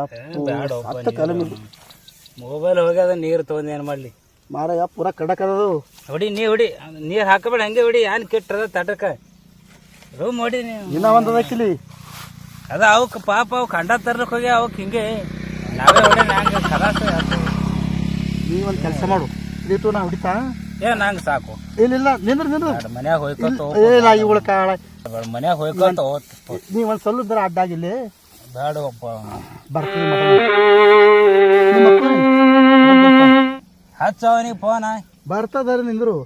ಹತ್ತು ಮೊಬೈಲ್ ಹೋಗ್ಯದ ನೀರು ತೊಗೊಂಡು ಏನು ಮಾಡಲಿ? ಮಾರಾಯ ಪೂರ ಕಡಕ್ ಅದದು ಹೊಡಿ ನೀ ಹೊಡಿ. ನೀರು ಹಾಕಬೇಡ ಹಂಗೆ ಹೊಡಿ. ಏನ್ ಕೆಟ್ಟದ ತಟಕ? ರೂಮ್ ಹೊಡಿ ನೀವು ಇನ್ನ ಒಂದ್ ಅದಕ್ಕಿಲಿ ಅದ ಅವಕ್ಕೆ ಪಾಪ ಅವು ಕಂಡ ತರಕ್ ಹೋಗಿ ಅವಕ್ಕೆ ಹಿಂಗೆ. ನಾವೇ ಹೊಡಿ ನಂಗೆ ಖಲಾಸ ನೀ ಒಂದು ಕೆಲಸ ಮಾಡು. ಇಲ್ಲಿಟ್ಟು ನಾ ಹೊಡಿತಾ? ಏ ನಂಗೆ ಸಾಕು. ಇಲ್ಲ ಇಲ್ಲ ನಿಂದ್ರ ನಿಂದ್ರ. ಮನ್ಯಾಗ ಹೋಯ್ಕೊತ ನಾ ಇವಳ ಕಾಳ ಮನ್ಯಾಗ ಹೋಯ್ಕೊತ ನೀ ಒಂದ್ ಸ್ವಲ್ಪ ಅಡ್ಡಾಗಿಲ್ಲಿ. ಬೇಡಪ್ಪ ಬರ್ತೀನಿ ನಿಮ್ಮ ಮಕ್ಕಳು? ಹಚ್ಚ ಅವನಿಗೆ ಫೋನ ಬರ್ತದಾರ ನಿಂದ್ರು?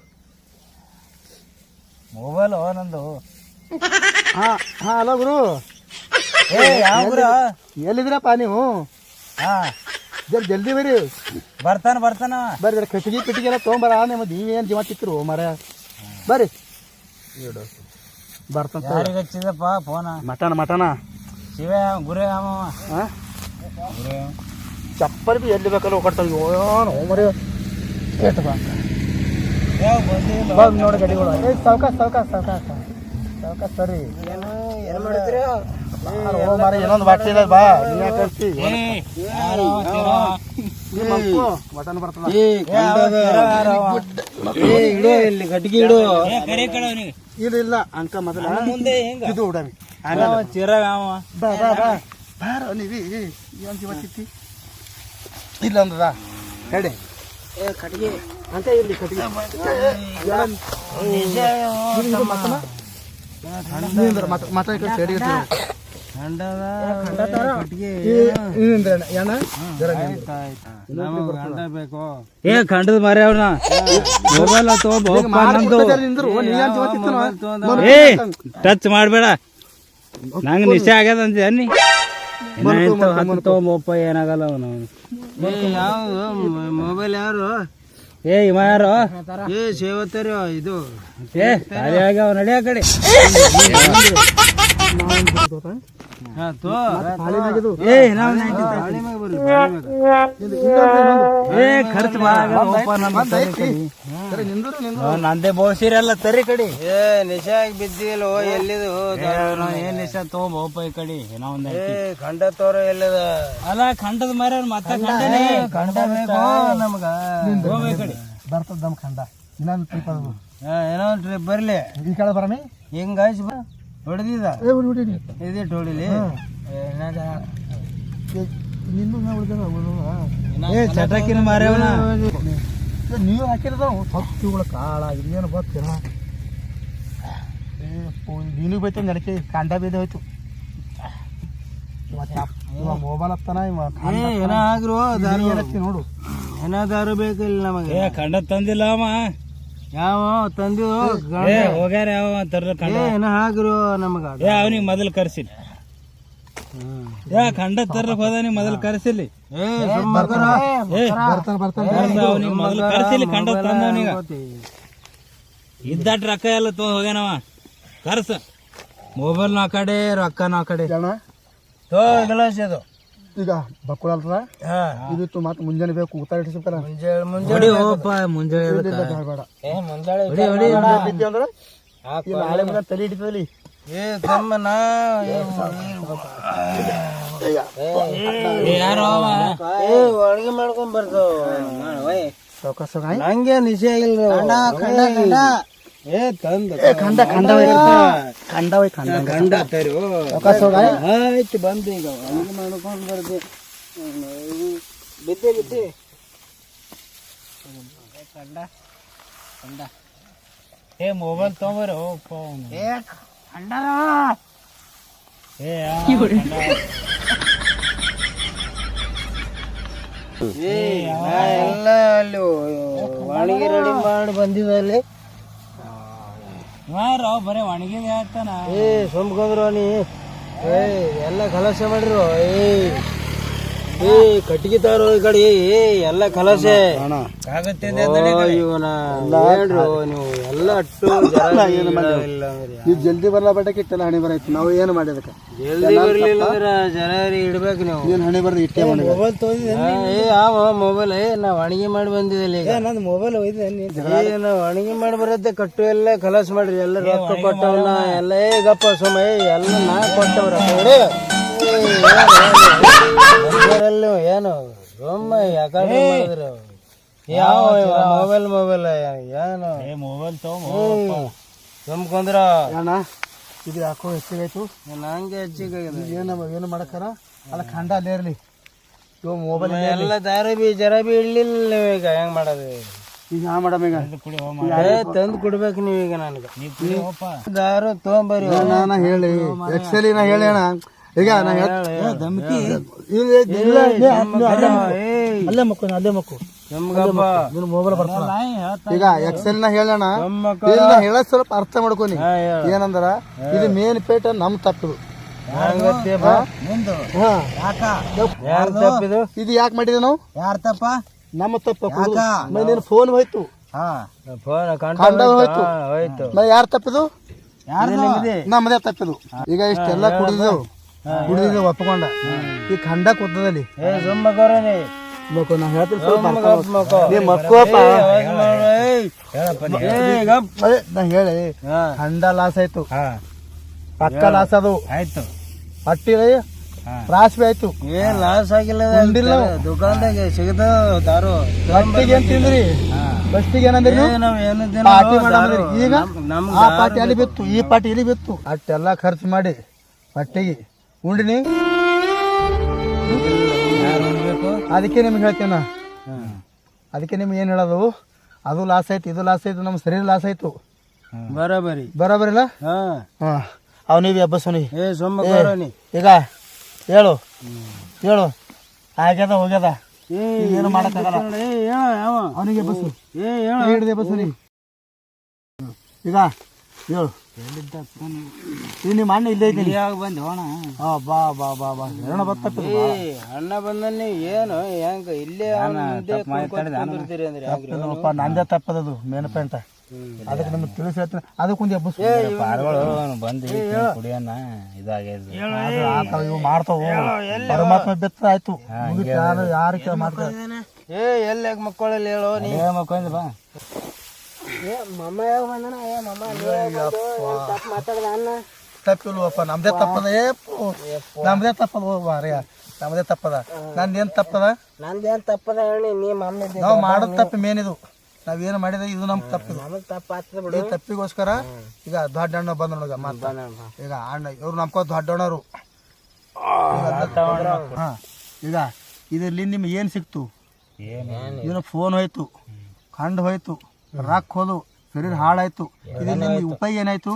ಮೊಬೈಲ್ ನಂದು. ಹಾ ಹಾ ಅಲ್ಲ ಗುರು. ಏ ಯಾವ ಗುರು? ಎಲ್ಲಿದ್ದೀರಪ್ಪ ನೀವು? ಹಾ. ಜಲ್ ಜಲ್ದಿ ಬರ್ರಿ ಬರ್ತಾನ ಬರ್ತಾನ. ಬರ್ರಿ ಜರ ಕಟ್ಟಿಗೆ ಪಿಟ್ಟಿಗೆ ಎಲ್ಲ ತೊಗೊಂಬರ. ನಿಮ್ಮ ನೀವೇನು ಜೀವ ತಿಕ್ಕರು ಮರ ಬರ್ರಿ. ಬರ್ತಂತ ಯಾರಿಗೆ ಹಚ್ಚಿದಪ್ಪ ಫೋನ ಮಟನ ಮಟನ. ಚಪ್ಪಲ್ ಬಿ ಎಲ್ಲಿ ಬೇಕಲ್ಲ ಹೋಗ್ತಾವ ಏನೋ ಮರಿ ಬಾ. ಬಾ ನೋಡಿ ಗಡಿಗಳು. ಏ ಸೌಕ ಸೌಕ ಸೌಕ ಸೌಕ ಸರಿ ಏನು ಮಾಡಿದ್ರಿ? ಓ ಮಾರಿ ಇನ್ನೊಂದು ಬಾಟ್ಲಿ ಇದೆ ಬಾ. ನೀ ಯಾಕೆ ಕಳ್ಸಿ ನಿಮ್ಮ ಅಪ್ಪು ಮಟನ್ ಬರ್ತದ. ಇಲ್ಲಿ ಗಟ್ಟಿಗೆ ಇಡು. ಇಲ್ಲ ಇಲ್ಲ ಅಂಕ ಮೊದಲ. ಮುಂದೆ ಹೆಂಗ? ಇದು ಉಡಾಮಿ ಬಾ ಬಾ ಬಾ. ಬಾರ ನೀವಿ ಏನ್ ಜೀವ ತಿತ್ತಿ. ಇಲ್ಲ ಅಂದದ ಕಡೆ. ಕಟ್ಟಿಗೆ. ಅಂತ ಕಟ್ಟಿಗೆ. ಸೈಡಿಗೆ ಏ ಖಂಡದ ಮಾರಿ ಅವ್ನ ಮೊಬೈಲ್ ಟಚ್ ಮಾಡಬೇಡ. ನಂಗೆ ನಿಶ್ಚಯ ಆಗ್ಯದ ಅಂತ ಅನ್ನಿ ತಗೊಂಬಪ್ಪ ಏನಾಗಲ್ಲ ಅವನು ಮೊಬೈಲ್ ಯಾರು ಏ ಇವ ಯಾರು ಏ ಸೇವತ್ತರಿ ಇದು ಏ ಸರಿಯಾಗಿ ಆಗ್ಯಾವ ನಡಿ ಆ ಕಡೆ ನಂದೇ ಬೋಸಿರಲ್ಲ ತರಿ ಕಡಿ ಏ ನಿಶಾಗ್ ಬಿದ್ದಿಲ್ಲ ಎಲ್ಲಿದು? ಏನ್ ನಿಶ ತಗೊಂಬೋಪ ಈ ಕಡಿ ಏನೋ ಒಂದ್ ಏ ಖಂಡ ತೋರ ಎಲ್ಲದ? ಅಲ್ಲ ಖಂಡದ ಮರ ಮತ್ತ ಖಂಡನೇ. ಖಂಡ ಬೇಕು ನಮಗ. ಕಡೆ ಬರ್ತದ ನಮ್ ಖಂಡ. ಇನ್ನೊಂದು ಟ್ರಿಪ್ ಏನೋ ಒಂದ್ ಟ್ರಿಪ್ ಬರ್ಲಿ. ಈ ಕಡೆ ಬರಮಿ? ಹಿಂಗ ಬಾ. ಹೊಡೆದಿದ ಹೊಡಿಲಿ ನಿನ್ನೂ ನಾ ಉಳ್ದ ಏ ಚಟಾಕಿನ ಮಾರ್ಯವನ ನೀವು ಹಾಕಿರದ ಹತ್ತು ಇವಳ ಕಾಳ ಇನ್ನೇನು ಗೊತ್ತಿಲ್ಲ ನೀನು ಬೈತ ನಡಕೆ ಕಾಂಡ ಬೀದ ಹೋಯ್ತು. ಮೊಬೈಲ್ ಹತ್ತಾನ ಏನಾದ್ರು ನೋಡು ಏನ ದಾರು ಬೇಕಿಲ್ಲ ನಮಗೆ. ಏ ಖಂಡ ತಂದಿಲ್ಲ ಅವ. ಯಾವ ತಂದು ಹೋಗ್ಯಾರ ಯಾವ ತರ್ಲ ಕಂಡ. ಏನ ಆಗ್ರು ನಮಗ? ಏ ಅವನಿಗೆ ಮೊದಲು ಕರ್ಸಿಲ್ಲ ಯಾ ಖಂಡ ತರ್ಲಕ್ ಹೋದಾನಿ ಮೊದಲು ಕರ್ಸಿಲ್ಲಿ ಅವನಿಗೆ ಮೊದಲು ಕರ್ಸಿಲಿ ಖಂಡ ತಂದವನಿಗ ಇದ್ದಟ್ ರೊಕ್ಕ ಎಲ್ಲ ತೋ ಹೋಗ್ಯಾನವ ಕರ್ಸ. ಮೊಬೈಲ್ ನಾಕಡೆ ಕಡೆ ನಾಕಡೆ ಕಡೆ. ತೋ ಗ್ಲಾಸ್ ಅದು. ಈಗ ಬಕ್ಕುಳ ಅಲ್ತದ ಹಾ. ಇದಿತ್ತು ಮತ್ತೆ ಮುಂಜಾನೆ ಬೇಕು ಊಟ ಇಡಿಸ್ಬೇಕಲ್ಲ ಮುಂಜಾನೆ ಮುಂಜಾನೆ ಹೊಡಿ ಹೋಗಪ್ಪ ಮುಂಜಾನೆ ಬೇಡ ಬೇಡ. ಏ ಮುಂಜಾನೆ ಹೊಡಿ ಹೊಡಿ. ಬಿದ್ದಿ ಅಂದ್ರೆ? ಈ ನಾಳೆ ಮುಂದೆ ತಲೆ ಹಿಡಿತದಲ್ಲಿ ಏ ತಮ್ಮ ನಾ ಏ ಯಾರೋ ಏ ಅಡಿಗೆ ಮಾಡ್ಕೊಂಡ್ ಬರ್ತಾವ. ನಂಗೆ ನಿಶೆ ಇಲ್ಲ ಏ ತಂದ ಖಂಡ ಖಂಡ ಖಂಡ ಹೋಯ್ ಖಂಡ ತರು. ಆಯ್ತು ಬಂದು ಈಗ ಹಂಗೆ ಮಾಡ್ಕೊಂಡ್ ಬರ್ದೆ. ಬಿದ್ದೆ ಬಿದ್ದೆ. ಏ ಮೊಬೈಲ್ ತೊಗೊಂಬರ ಫೋನ್. ಏ ಖಂಡರ ಏ ಖಂಡ? ಎಲ್ಲ ಅಲ್ಲಿ ಒಣಗಿ ರೆಡಿ ಮಾಡಿ ಬಂದಿದ್ದಲ್ಲಿ ಇವ ರಾವ್ ಬರೇ ಏ ಸೊಂಬ್ಕೊಂಡ್ರು ನೀ. ಏ ಎಲ್ಲ ಕಲಸ ಮಾಡಿರು. ಏ. ಏ ಕಟ್ಟಿಗೆ ತಾರೋ ಈ ಕಡೆ ಏ ಎಲ್ಲ ಕಲಸೆ. ಆಗತ್ತೆ ಇವನ ಹೇಳ್ರು ನೀವು ಎಲ್ಲ ಅಟ್ಟು ಇಲ್ಲ ನೀವು ಜಲ್ದಿ ಬರಲ್ಲ ಬಟ್ಟೆ ಇಟ್ಟಲ್ಲ ಹಣಿ ಬರೈತಿ. ನಾವು ಏನು ಮಾಡಿದಕ್ಕೆ? ಜಲ್ದಿ ಬರಲಿಲ್ಲ ಅಂದ್ರೆ ಜನರಿಗೆ ಇಡ್ಬೇಕು ನೀವು. ಏನು ಹಣಿ ಬರ್ದು ಇಟ್ಟೆ ಮಾಡಿ ಮೊಬೈಲ್ ತೊಗೊಂಡಿದ್ದೆ ಆ, ಏ ಆವ ಮೊಬೈಲ್ ಏ ನಾವ್ ಅಣಿಗೆ ಮಾಡಿ ಬಂದಿದ್ದಲ್ಲಿ ಈಗ. ನಂದು ಮೊಬೈಲ್ ಒಯ್ದೆ ನೀ ಏ ನಾವ್ ಅಣಿಗೆ ಮಾಡಿ ಬರತ್ತೆ ಕಟ್ಟು ಎಲ್ಲ ಕಲಸ್ ಮಾಡ್ರಿ. ಎಲ್ಲ ರೊಕ್ಕ ಕೊಟ್ಟವನ್ನ ಎಲ್ಲ ಏ ಗಪ್ಪ ಸೋಮ ಏ ಎಲ್ಲ ನಾ ಕೊಟ್ಟವ್ರ. ಏನು? ಒಮ್ಮೆ ಯಾಕಂದ್ರೆ ಮಾಡಿದ್ರು. ಯಾವ ಮೊಬೈಲ್ ಮೊಬೈಲ್ ಏನು? ಏ ಮೊಬೈಲ್ ಅಣ್ಣ ಇದು ಯಾಕೋ ಹೆಚ್ಚಿಗಾಯ್ತು? ನಂಗೆ ಹೆಚ್ಚಿಗೆ ಏನು ಏನು ಮಾಡಕ್ಕಾರ? ಅಲ್ಲ ಖಂಡ ಅಲ್ಲೇ ಇರಲಿ. ಇವ ಮೊಬೈಲ್ ಎಲ್ಲ ದಾರಿ ಬಿ ಜರ ಬಿ ಇಡ್ಲಿಲ್ಲ ನೀವು ಈಗ. ಹೆಂಗ್ ಮಾಡೋದು ಈಗ? ಹಾ ಮೇಡಮ್ ಈಗ. ತಂದು ಕೊಡ್ಬೇಕು ನೀವು ಈಗ ನನಗೆ. ದಾರು ತೊಗೊಂಬರಿ ನಾನು ಹೇಳಿ. ಎಕ್ಸಲಿ ನಾ ಹೇಳಿ ಅಣ್ಣ ಈಗ ನಾ ದಮ್ಕಿ ಅಲ್ಲೇ ಮಕ್ಕು. ಅಲ್ಲೇ ಮಕ್ಕು ನಿನ್ನ ಮೊಬೈಲ್ ಬರ್ತಾನ ಈಗ ಎಕ್ಸೆಲ್ನ ಹೇಳೋಣ ನಮ್ಮಕ್ಕ ಇಲ್ಲ ಸ್ವಲ್ಪ ಅರ್ಥ ಮಾಡ್ಕೊನಿ ಹೇಳು. ಏನಂದ್ರ ಇದು ಮೇನ್ ಪೇಟ ನಮ್ ತಪ್ಪಿದು. ಇದು ಯಾಕೆ ಮಾಡಿದ ನಾವು? ಯಾರ ತಪ್ಪ? ನಮ್ಮ ತಪ್ಪ ನೀನು ಫೋನ್ ಹೋಯ್ತು. ಹೋಯ್ತು. ಯಾರು ತಪ್ಪಿದು? ನಮ್ಮದೇ ತಪ್ಪಿದು. ಈಗ ಇಷ್ಟೆಲ್ಲ ಕುಡಿದೆವು ಕುಡಿದಿದ್ದೇವೆ ಒಪ್ಪಕೊಂಡ ಈ ಖಂಡ ಕೂತದಲ್ಲಿ ನಾ. ಹೇಳ್ತೀನಿ ಮಕ್ಕೋ. ನೀ ಹೇಳಿ. ಖಂಡ ಲಾಸ್ ಆಯ್ತು. ಪಕ್ಕ ಲಾಸ್ ಅದು. ಆಯ್ತು. ಪಟ್ಟಿ ಲಾಸ್ ತ್ರಾಸ್ ಬಿ ಆಯ್ತು. ಏನ್ ಲಾಸ್ ಆಗಿಲ್ಲ ಉಂಡಿಲ್ಲ. ದುಕಾನ್ದಾಗ ಸಿಗದ ದಾರು. ಬಸ್ಟಿಗೆ ಏನ್ ತಿಂದ್ರಿ? ಬಸ್ಟಿಗೆ ಏನಂದ್ರಿ ಪಾರ್ಟಿ ಮಾಡಂದ್ರಿ. ಈಗ ಆ ಪಾರ್ಟಿ ಅಲ್ಲಿ ಬಿತ್ತು ಈ ಪಾರ್ಟಿ ಇಲ್ಲಿ ಬಿತ್ತು. ಅಷ್ಟೆಲ್ಲ ಖರ್ಚು ಮಾಡಿ ಹೊಟ್ಟೆಗೆ ಉಂಡಿನಿ? ಅದಕ್ಕೆ ನಿಮ್ಗೆ ಹೇಳ್ತೇನ. ಅದಕ್ಕೆ ನಿಮ್ಗೆ ಏನು ಹೇಳೋದು? ಅದು ಲಾಸ್ ಆಯ್ತು ಇದು ಲಾಸ್ ಆಯ್ತು ನಮ್ಮ ಶರೀರ ಲಾಸ್ ಆಯ್ತು. ಬರೋಬರಿ. ಬರೋಬರಿಲ್ಲ ಹಾ. ಹಾಂ. ಅವನಿಗೆ ಎಬ್ಬಸೋನಿ ಈಗ ಹೇಳು. ಹೇಳು. ಆಗ್ಯದ ಹೋಗ್ಯದ? ಏನು ಮಾಡಕ್ಕಾಗಲ್ಲ ಅವನಿಗೆ ಬಸ್ಸು ಹಿಡಿದೆ ಬಸ್ಸು ಈಗ ಹೇಳು. ನಿಮ್ಮ ಅಣ್ಣ ಇಲ್ಲೇ ಇದ್ದೀನಿ. ಯಾವಾಗ ಬಂದ್ ಹೋಣ. ಹಾ ಬಾ ಬಾ ಬಾ ಅಣ್ಣ ಏ ಅಣ್ಣ ಬಂದನಿ ಏನು? ಹೆಂಗ ಇಲ್ಲೇ ಅವ್ನ್ ಮುಂದೆ ಕುಂತ್ಕೊಂಡ್ ಕುಂದಿರ್ತೀರಿ ಅಂದ್ರೆ ಹೆಂಗ್ರಿ? ನಂದೇ ತಪ್ಪದದು ಮೇನ್ ಪೇಂಟ ಅದಕ್ಕೆ ನಿಮ್ಗೆ ತಿಳಿಸಿ ಹೇಳ್ತೀನಿ ಎಬ್ಬಸು. ಪಾರ್ಗಳು ಬಂದು ಕುಡಿಯೋಣ ಇದಾಗ್ಯದ ಇವು ಮಾಡ್ತಾವು. ಪರಮಾತ್ಮ ಬೆತ್ತ ಆಯ್ತು. ಮುಗಿತು. ಯಾರು ಯಾರು ಕೇಳ ಮಾಡ್ತಾರೆ ಏ ಎಲ್ಲಿ ಮಕ್ಕಳಲ್ಲಿ ಹೇಳೋ ನೀ ಮಕ್ಕೊಂದ್ ಬಾ. ತಪ್ಪಿಲ್ವಪ್ಪ ನಮ್ದೇ ತಪ್ಪದ ಏ. ನಮ್ದೇ ತಪ್ಪದ ಹೋಗ್ಬಾರ್ಯ ನಮ್ದೇ ತಪ್ಪದ. ನಂದೇನ್ ತಪ್ಪದ? ನಂದೇನ್ ತಪ್ಪದ ಹೇಳಿ ನೀ ಮಮ್ಮಿ ನಾವು ಮಾಡೋದ್ ತಪ್ಪು ಮೇನ್ ಇದು ನಾವೇನು ಮಾಡಿದ ಇದು ನಮ್ ನಮಗೆ ತಪ್ಪು ತಪ್ಪ ಆಗ್ತದ ಈ ತಪ್ಪಿಗೋಸ್ಕರ ಈಗ ದೊಡ್ಡ ಅಣ್ಣ ಬಂದ ನೋಡ ಮಾತ ಈಗ ಅಣ್ಣ ಇವ್ರು ನಮ್ಕೋ ದೊಡ್ಡ ಅಣ್ಣರು ಹಾ ಈಗ ಇದರಲ್ಲಿ ನಿಮ್ಗೆ ಏನ್ ಸಿಕ್ತು? ಇವ್ರ ಫೋನ್ ಹೋಯ್ತು. ಕಂಡು ಹೋಯ್ತು. ರೊಕ್ಕ ಹೋದು ಶರೀರ ಹಾಳಾಯ್ತು. ಇದನ್ನ ಉಪಾಯ ಏನಾಯ್ತು?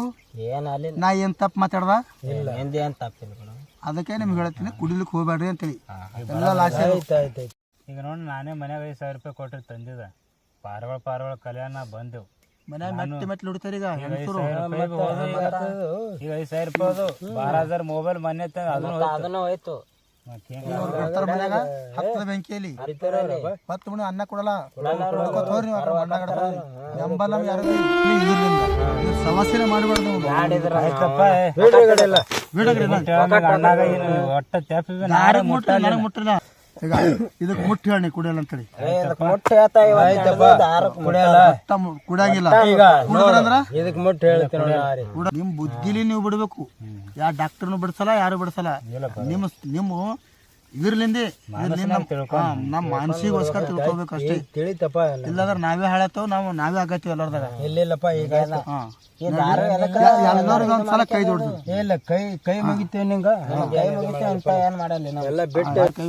ಏನ್ ಅಲ್ಲಿ ನಾ ಏನ್ ತಪ್ಪು ಮಾತಾಡ್ದ? ಅದಕ್ಕೆ ನಿಮ್ಗೆ ಹೇಳ್ತೀನಿ ಕುಡಿಲಿಕ್ಕೆ ಹೋಗ್ಬೇಡ್ರಿ ಅಂತೇಳಿ. ಎಲ್ಲ ಲಾಸ್ ಆಯ್ತು ಆಯ್ತು. ಈಗ ನೋಡಿ ನಾನೇ ಮನ್ಯಾಗ ಐದು ಸಾವಿರ ರೂಪಾಯಿ ಕೊಟ್ಟರೆ ತಂದಿದ ಪಾರವಳ ಪಾರವಳ ಕಲ್ಯಾಣ ಬಂದೆವು. ಮನ್ಯಾಗ ಮತ್ತೆ ಮತ್ತೆ ಹೊಡಿತಾರೆ ಈಗ ಈಗ ಐದು ಸಾವಿರ ರೂಪಾಯಿ ಅದು. ಬಾರ ಹಜಾರ್ ಮೊಬೈಲ್ ಮೊನ್ನೆ ಅದನ್ನು ಹೋಯ್ತು. ಮನ್ಯಾಗ ಹತ್ತದ ಬೆಂಕಿಯಲ್ಲಿ ಹತ್ತು ಮಣಿ ಅನ್ನ ಕೊಡಲ್ಲ ಕೊಡ್ಕೋತ ಹೋಗ್ರಿ ನೀವು ಮಣ್ಣಾಗ ಸಮಸ್ಯೆನೇ ಮಾಡಬಾರ್ದು ಒಟ್ಟ ಮುಟ್ಟಿಲ್ಲ ಈಗ ಇದಕ್ಕೆ ಮುಟ್ಟಿ ಹಣ್ಣಿ ಕುಡಿಯಲ್ಲ ಅಂತೇಳಿ ಮುಟ್ಟ ಹೇಳ್ತಾ ದಾರು ಕುಡಿಯಲ್ಲ? ಒಟ್ಟ ಮು- ಕುಡಿಯಾಗಿಲ್ಲ. ಈಗ ಕುಡಿದ್ರಂದ್ರ ಇದಕ್ ಮುಟ್ಟ ಹೇಳ್ತೀನಿ. ನಿಮ್ ಬುದ್ಧಿಲಿ ನೀವು ಬಿಡ್ಬೇಕು. ಯಾವ ಡಾಕ್ಟರ್ನು ಬಿಡ್ಸಲ್ಲ ಯಾರು ಬಿಡ್ಸಲ್ಲ. ನಿಮ್ಮ ನಿಮ್ಮ ಇದ್ರಲಿಂದ ನಮ್ಮ ಮಾನಸಿಗೋಸ್ಕರ ತಿಳ್ಕೊಬೇಕು ಅಷ್ಟೇ. ತಿಳಿತಪ್ಪ ಇಲ್ಲಾಂದ್ರೆ ನಾವೇ ಹಾಳತ್ತವ್ ನಾವು ನಾವೇ ಆಗತ್ತೀವಿ ಎಲ್ಲರದಾಗ. ಎಲ್ಲಿಲ್ಲಪ್ಪ ಈಗ ಹಾ. ಈ ದಾರು ಎದಕ್ಕ? ಎಲ್ಲರಿಗೂ ಒಂದ್ಸಲ ಕೈ ಜೋಡ್ದು ಇಲ್ಲ ಕೈ ಕೈ ಮುಗಿತೇವೆ ನಿಂಗ? ಕೈ ಮುಗಿತೇವೆ ಅಂತ ಏನ್ ಮಾಡಲ್ಲ ಎಲ್ಲ ಬಿಟ್ಟು ಕೈ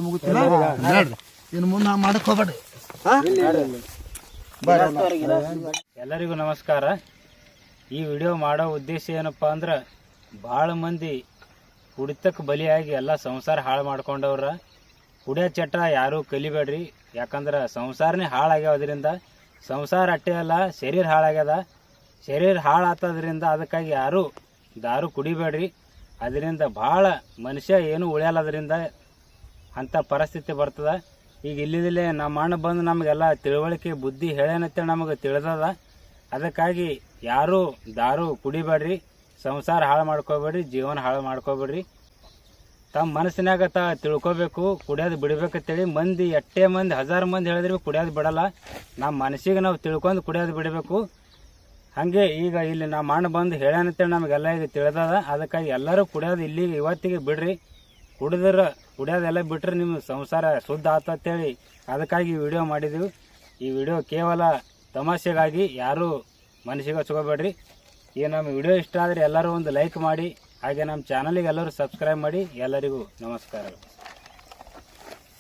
ಹೇಳ್ರಿ ಇನ್ನು ಮುಂದೆ ನಾವು ಮಾಡಕ್ ಹೋಗ್ಬೇಡ್ರಿ. ಎಲ್ಲರಿಗೂ ನಮಸ್ಕಾರ. ಈ ವಿಡಿಯೋ ಮಾಡೋ ಉದ್ದೇಶ ಏನಪ್ಪಾ ಅಂದ್ರೆ ಭಾಳ ಮಂದಿ ಕುಡಿತಕ್ಕೆ ಬಲಿಯಾಗಿ ಎಲ್ಲ ಸಂಸಾರ ಹಾಳು ಮಾಡ್ಕೊಂಡವ್ರ. ಕುಡಿಯೋ ಚಟ ಯಾರೂ ಕಲಿಬೇಡ್ರಿ. ಯಾಕಂದ್ರೆ ಸಂಸಾರನೇ ಹಾಳಾಗ್ಯಾವದ್ರಿಂದ, ಸಂಸಾರ ಅಟ್ಟೆ ಅಲ್ಲ, ಶರೀರ ಹಾಳಾಗ್ಯದ. ಶರೀರ ಹಾಳಾತದ್ರಿಂದ ಅದಕ್ಕಾಗಿ ಯಾರು ದಾರು ಕುಡಿಬೇಡ್ರಿ. ಅದರಿಂದ ಭಾಳ ಮನುಷ್ಯ ಏನು ಉಳಿಯಲ್ಲ ಅದರಿಂದ ಅಂಥ ಪರಿಸ್ಥಿತಿ ಬರ್ತದೆ. ಈಗ ಇಲ್ಲಿದಲ್ಲೇ ನಮ್ಮ ಅಣ್ಣ ಬಂದು ನಮಗೆಲ್ಲ ತಿಳುವಳಿಕೆ, ಬುದ್ಧಿ, ಹೇಳೇನತ್ತೆ ನಮಗೆ ತಿಳಿದದ. ಅದಕ್ಕಾಗಿ ಯಾರೂ ದಾರು ಕುಡಿಬೇಡ್ರಿ. ಸಂಸಾರ ಹಾಳು ಮಾಡ್ಕೋಬೇಡ್ರಿ, ಜೀವನ ಹಾಳು ಮಾಡ್ಕೋಬೇಡ್ರಿ. ತಮ್ಮ ಮನಸ್ಸಿನಾಗ ತ ತಿಳ್ಕೊಬೇಕು, ಕುಡಿಯೋದು ಬಿಡ್ಬೇಕಂತೇಳಿ ಮಂದಿ, ಎಷ್ಟೇ ಮಂದಿ, ಹಜಾರು ಮಂದಿ ಹೇಳಿದ್ರೆ ಕುಡಿಯೋದು ಬಿಡಲ್ಲ. ನಮ್ಮ ಮನಸ್ಸಿಗೆ ನಾವು ತಿಳ್ಕೊಂಡು ಕುಡಿಯೋದು ಬಿಡಬೇಕು. ಹಾಗೆ ಈಗ ಇಲ್ಲಿ ನಮ್ಮ ಅಣ್ಣ ಬಂದು ಹೇಳ್ಯಾನಂತೇಳಿ ನಮಗೆಲ್ಲ ಈಗ ತಿಳಿದದ. ಅದಕ್ಕಾಗಿ ಎಲ್ಲರೂ ಕುಡಿಯೋದು ಇಲ್ಲಿಗೆ ಇವತ್ತಿಗೆ ಬಿಡ್ರಿ. ಕುಡಿದ್ರೆ, ಕುಡಿಯೋದೆಲ್ಲ ಬಿಟ್ಟರೆ ನಿಮ್ಮ ಸಂಸಾರ ಶುದ್ಧ ಆತಂತೇಳಿ ಅದಕ್ಕಾಗಿ ಈ ವಿಡಿಯೋ ಮಾಡಿದ್ದೀವಿ ಈ ವಿಡಿಯೋ ಕೇವಲ ತಮಾಷೆಗಾಗಿ ಯಾರೂ ಮನಸ್ಸಿಗೆ ಹಚ್ಕೋಬೇಡ್ರಿ. ಈ ನಮ್ಮ ವಿಡಿಯೋ ಇಷ್ಟ ಆದರೆ ಎಲ್ಲರೂ ಒಂದು ಲೈಕ್ ಮಾಡಿ, ಹಾಗೆ ನಮ್ಮ ಚಾನಲಿಗೆ ಎಲ್ಲರೂ ಸಬ್ಸ್ಕ್ರೈಬ್ ಮಾಡಿ, ಎಲ್ಲರಿಗೂ ನಮಸ್ಕಾರಗಳು